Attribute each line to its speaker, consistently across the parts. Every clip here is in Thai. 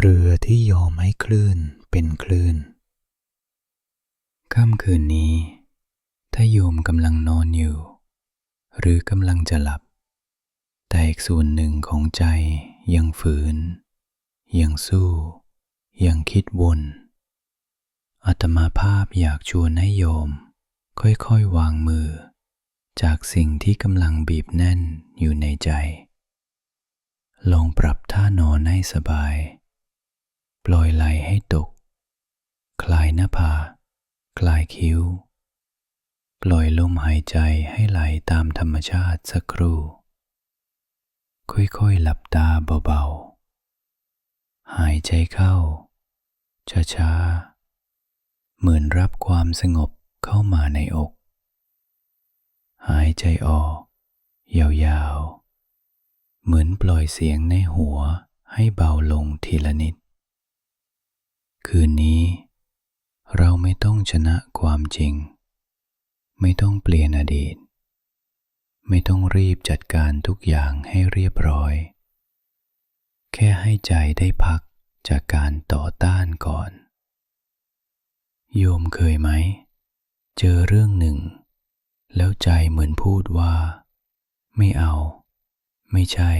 Speaker 1: เรือที่ยอมให้คลื่นเป็นคลื่น ค่ำคืนนี้ ถ้าโยมกำลังนอนอยู่ หรือกำลังจะหลับ แต่อีกส่วนหนึ่งของใจยังฝืน ยังสู้ ยังคิดวนอาตมาภาพอยากชวนให้โยม ค่อยๆวางมือ จากสิ่งที่กำลังบีบแน่นอยู่ในใจ ลองปรับท่านอนให้สบาย ปล่อยไหลให้ตก คลายหน้าผาคลายคิ้ว ปล่อยลมหายใจให้ไหลตามธรรมชาติสักครู่ ค่อยๆ หลับตาเบาๆ หายใจเข้า ช้าๆ เหมือนรับความสงบเข้ามาในอก หายใจออก ยาวๆ เหมือนปล่อยเสียงในหัวให้เบาลงทีละนิด คืนนี้ เราไม่ต้องชนะความจริง ไม่ต้องเปลี่ยนอดีต ไม่ต้องรีบจัดการทุกอย่างให้เรียบร้อย แค่ให้ใจได้พักจากการต่อต้านก่อน โยมเคยไหม เจอเรื่องหนึ่ง แล้วใจเหมือนพูดว่า ไม่เอา ไม่ใช่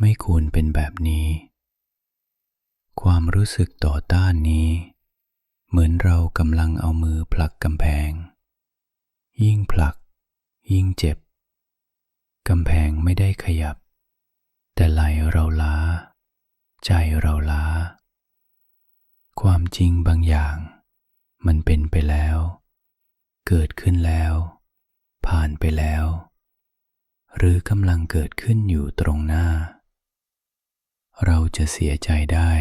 Speaker 1: ไม่ควรเป็นแบบนี้ ความรู้สึกต่อต้านนี้ เหมือนเรากำลังเอามือผลักกำแพง ยิ่งผลัก ยิ่งเจ็บกำแพงไม่ได้ขยับ แต่ไหลเราล้า ใจเราล้า ความจริงบางอย่าง มันเป็นไปแล้ว เกิดขึ้นแล้ว ผ่านไปแล้ว หรือกำลังเกิดขึ้นอยู่ตรงหน้า เราจะเสียใจได้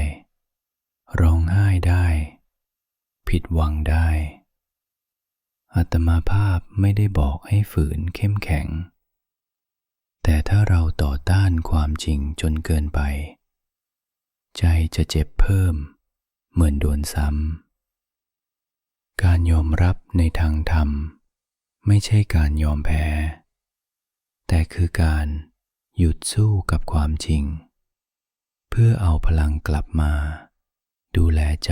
Speaker 1: ร้องไห้ได้ ผิดหวังได้อาตมาภาพไม่ได้บอกให้ฝืนเข้มแข็ง แต่ถ้าเราต่อต้านความจริงจนเกินไป ใจจะเจ็บเพิ่ม เหมือนโดนซ้ำ การยอมรับในทางธรรม ไม่ใช่การยอมแพ้ แต่คือการหยุดสู้กับความจริง เพื่อเอาพลังกลับมา ดูแลใจ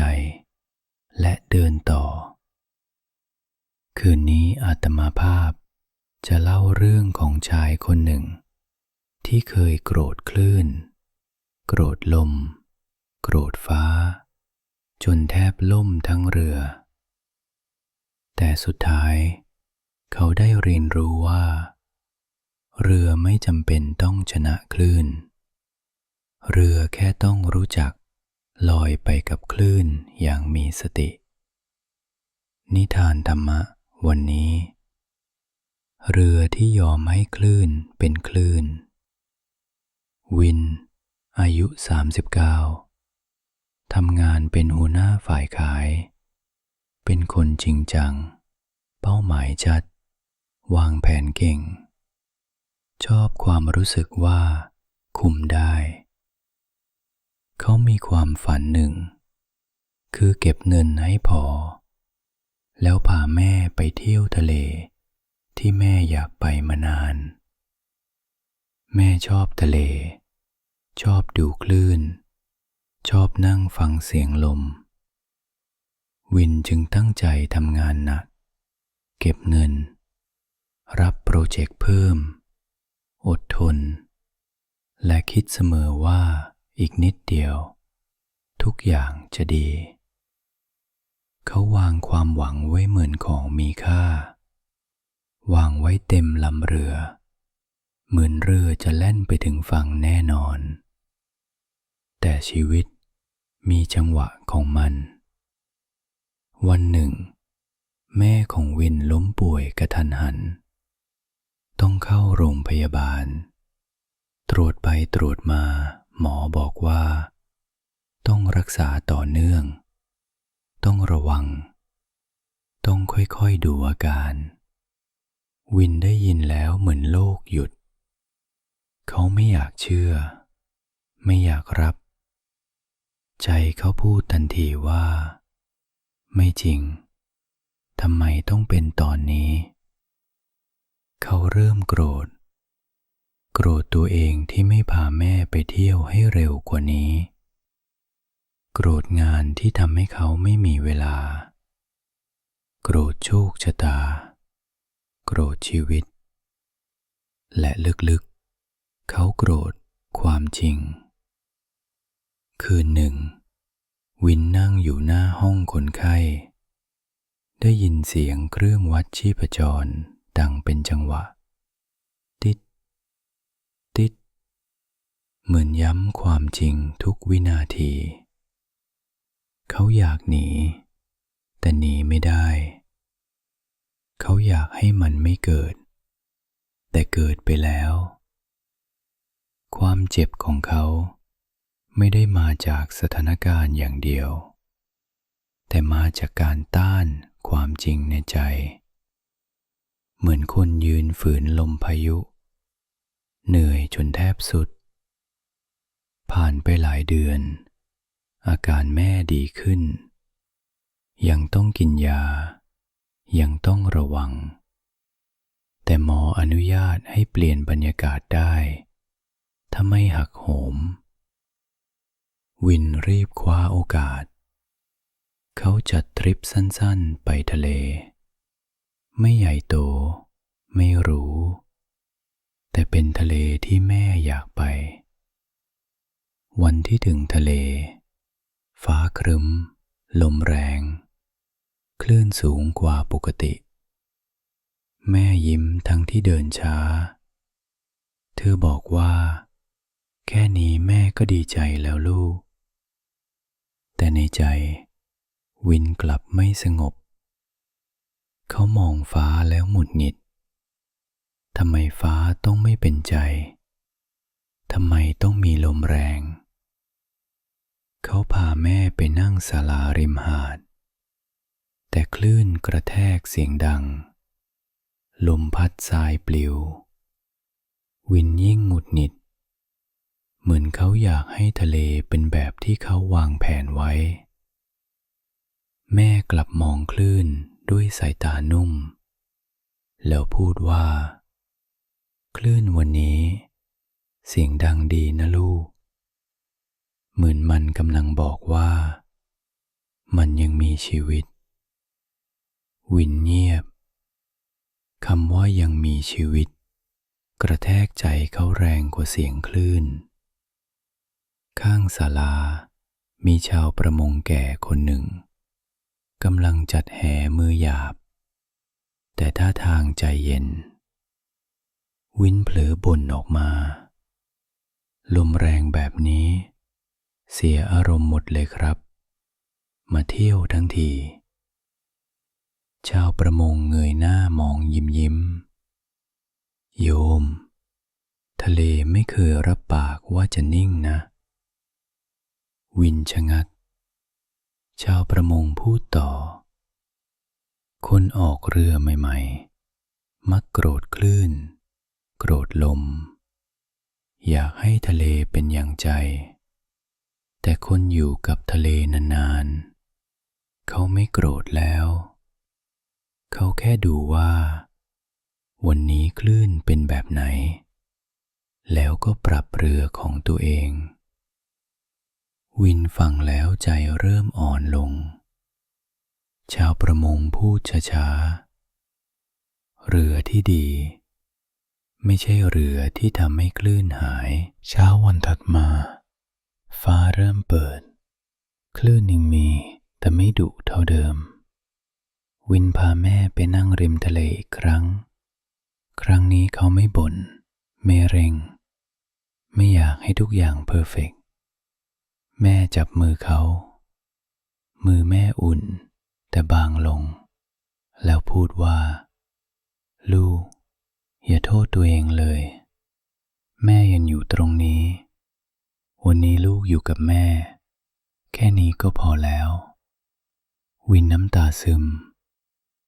Speaker 1: และเดินต่อ คืนนี้อาตมาภาพจะเล่าเรื่องของชายคนหนึ่ง ที่เคยโกรธคลื่น โกรธลม โกรธฟ้า จนแทบล่มทั้งเรือ แต่สุดท้าย เขาได้เรียนรู้ว่า เรือไม่จำเป็นต้องชนะคลื่น เรือแค่ต้องรู้จัก ลอยไปกับคลื่นอย่างมีสติ นิทานธรรมะวันนี้ เรือที่ยอมให้คลื่นเป็นคลื่น วิน อายุ 39 ทำงานเป็นหัวหน้าฝ่ายขาย เป็นคนจริงจัง เป้าหมายชัด วางแผนเก่ง ชอบความรู้สึกว่า คุมได้ มีความฝันหนึ่ง คือเก็บเงินให้พอ แล้วพาแม่ไปเที่ยวทะเล ที่แม่อยากไปมานาน แม่ชอบทะเล ชอบดูคลื่น ชอบนั่งฟังเสียงลม วินจึงตั้งใจทำงานหนัก เก็บเงิน รับโปรเจกต์เพิ่ม อดทน และคิดเสมอว่า อีกนิดเดียว ทุกอย่างจะดี เขาวางความหวังไว้เหมือนของมีค่า วางไว้เต็มลำเรือ เหมือนเรือจะแล่นไปถึงฝั่งแน่นอน แต่ชีวิตมีจังหวะของมัน วันหนึ่ง แม่ของวินล้มป่วยกระทันหัน ต้องเข้าโรงพยาบาล ตรวจไปตรวจมา หมอบอกว่า ต้องรักษาต่อเนื่อง ต้องระวัง ต้องค่อยๆดูอาการ วินได้ยินแล้วเหมือนโลกหยุด เขาไม่อยากเชื่อ ไม่อยากรับ ใจเขาพูดทันทีว่า ไม่จริงทำไมต้องเป็นตอนนี้ เขาเริ่มโกรธ โกรธตัวเองที่ไม่พาแม่ไปเที่ยวให้เร็วกว่านี้ โกรธงานที่ทำให้เขาไม่มีเวลา โกรธโชคชะตา โกรธชีวิต และลึกๆ เขาโกรธความจริง คืนหนึ่ง วินนั่งอยู่หน้าห้องคนไข้ ได้ยินเสียงเครื่องวัดชีพจรดังเป็นจังหวะ ติด ติด เหมือนย้ำความจริงทุกวินาที เขาอยากหนี แต่หนีไม่ได้ เขาอยากให้มันไม่เกิด แต่เกิดไปแล้ว ความเจ็บของเขาไม่ได้มาจากสถานการณ์อย่างเดียว แต่มาจากการต้านความจริงในใจ เหมือนคนยืนฝืนลมพายุ เหนื่อยจนแทบสุด ผ่านไปหลายเดือน อาการแม่ดีขึ้น ยังต้องกินยา ยังต้องระวัง แต่หมออนุญาตให้เปลี่ยนบรรยากาศได้ ถ้าไม่หักโหม วินรีบคว้าโอกาส เขาจัดทริปสั้นๆไปทะเล ไม่ใหญ่โต ไม่รู้ แต่เป็นทะเลที่แม่อยากไป วันที่ถึงทะเล ฟ้าครึ้ม ลมแรง คลื่นสูงกว่าปกติ แม่ยิ้มทั้งที่เดินช้า เธอบอกว่า แค่นี้แม่ก็ดีใจแล้วลูก แต่ในใจ วินกลับไม่สงบ เขามองฟ้าแล้วหมุดหงิดทำไมฟ้าต้องไม่เป็นใจ ทำไมต้องมีลมแรง เขาพาแม่ไปนั่งศาลาริมหาด แต่คลื่นกระแทกเสียงดัง ลมพัดทรายปลิว วินยิ่งหงุดหงิด เหมือนเขาอยากให้ทะเลเป็นแบบที่เขาวางแผนไว้ แม่กลับมองคลื่นด้วยสายตานุ่ม แล้วพูดว่า คลื่นวันนี้ เสียงดังดีนะลูก เหมือนมันกำลังบอกว่า มันยังมีชีวิต วินเงียบคำว่ายังมีชีวิต กระแทกใจเขาแรงกว่าเสียงคลื่น ข้างศาลา มีชาวประมงแก่คนหนึ่งกำลังจัดแห่มือหยาบ แต่ท่าทางใจเย็น วินเผลอบ่นออกมา ลมแรงแบบนี้ เสียอารมณ์หมดเลยครับ มาเที่ยวทั้งที ชาวประมงเงยหน้ามองยิ้มยิ้ม โยม ทะเลไม่เคยรับปากว่าจะนิ่งนะ วินชะงัก ชาวประมงพูดต่อ คนออกเรือใหม่ ๆ มักโกรธคลื่น โกรธลม อยากให้ทะเลเป็นอย่างใจ แต่คนอยู่กับทะเลนานๆ เขาไม่โกรธแล้ว เขาแค่ดูว่า วันนี้คลื่นเป็นแบบไหน แล้วก็ปรับเรือของตัวเอง วินฟังแล้วใจเริ่มอ่อนลง ชาวประมงพูดช้าๆ เรือที่ดี ไม่ใช่เรือที่ทำให้คลื่นหาย เช้าวันถัดมา ฟ้าเริ่มเปิด คลื่นยังมีแต่ไม่ดุเท่าเดิม วินพาแม่ไปนั่งริมทะเลอีกครั้ง ครั้งนี้เขาไม่บน่นไม่เร่ง ไม่อยากให้ทุกอย่างเพอร์เฟกต์แม่จับมือเขา มือแม่อุ่น แต่บางลง แล้วพูดว่า ลูก อย่าโทษตัวเองเลย แม่ยังอยู่ตรงนี้ วันนี้ลูกอยู่กับแม่ แค่นี้ก็พอแล้ว วินน้ำตาซึม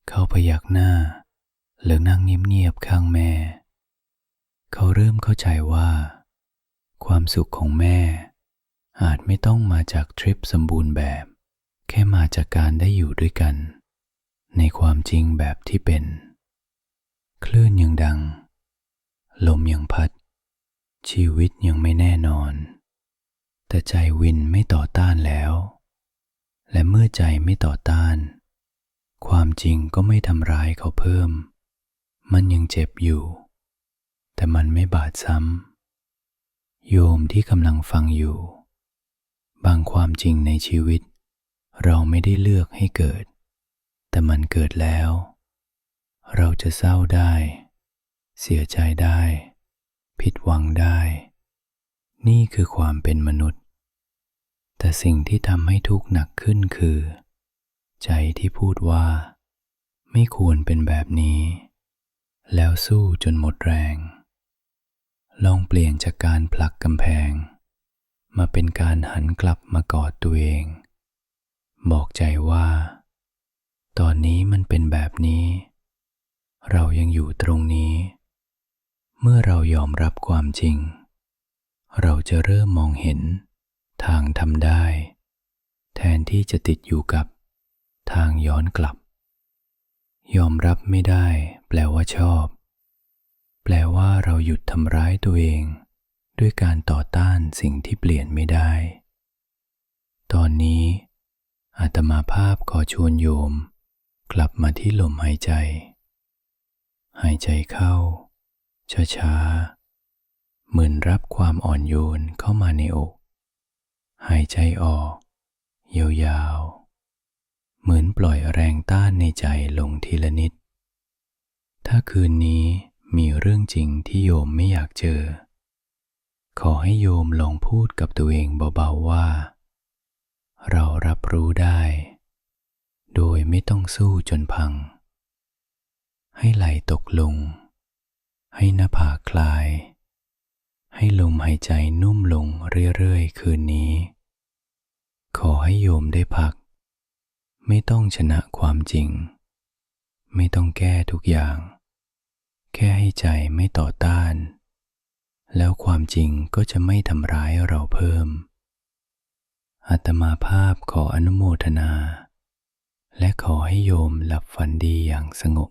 Speaker 1: เข้าพยักหน้า แล้วนั่งเงียบๆข้างแม่ เขาเริ่มเข้าใจว่า ความสุขของแม่ อาจไม่ต้องมาจากทริปสมบูรณ์แบบ แค่มาจากการได้อยู่ด้วยกัน ในความจริงแบบที่เป็น คลื่นยังดัง ลมยังพัด ชีวิตยังไม่แน่นอน แต่ใจวินไม่ต่อต้านแล้ว และเมื่อใจไม่ต่อต้าน ความจริงก็ไม่ทำร้ายเขาเพิ่ม มันยังเจ็บอยู่ แต่มันไม่บาดซ้ำ โยมที่กำลังฟังอยู่ บางความจริงในชีวิต เราไม่ได้เลือกให้เกิด แต่มันเกิดแล้ว เราจะเศร้าได้ เสียใจได้ ผิดหวังได้ นี่คือความเป็นมนุษย์ แต่สิ่งที่ทำให้ทุกข์หนักขึ้นคือ ใจที่พูดว่า ไม่ควรเป็นแบบนี้ แล้วสู้จนหมดแรง ลองเปลี่ยนจากการผลักกำแพง มาเป็นการหันกลับมากอดตัวเอง บอกใจว่า ตอนนี้มันเป็นแบบนี้ เรายังอยู่ตรงนี้ เมื่อเรายอมรับความจริง เราจะเริ่มมองเห็นทางทำได้ แทนที่จะติดอยู่กับทางย้อนกลับ ยอมรับไม่ได้ แปลว่าชอบ แปลว่าเราหยุดทำร้ายตัวเอง ด้วยการต่อต้านสิ่งที่เปลี่ยนไม่ได้ ตอนนี้อาตมาภาพขอชวนโยม กลับมาที่ลมหายใจ หายใจเข้า ช้าๆ เหมือนรับความอ่อนโยนเข้ามาในอก หายใจออก ยาวๆ เหมือนปล่อยแรงต้านในใจลงทีละนิด ถ้าคืนนี้มีเรื่องจริงที่โยมไม่อยากเจอ ขอให้โยมลองพูดกับตัวเองเบาๆว่า เรารับรู้ได้ โดยไม่ต้องสู้จนพัง ให้ไหลตกลง ให้หน้าผากคลาย ให้ลมหายใจนุ่มลงเรื่อยๆ คืนนี้ ขอให้โยมได้พัก ไม่ต้องชนะความจริง ไม่ต้องแก้ทุกอย่าง แค่ให้ใจไม่ต่อต้าน แล้วความจริงก็จะไม่ทำร้ายเราเพิ่มอาตมาภาพขออนุโมทนา และขอให้โยมหลับฝันดีอย่างสงบ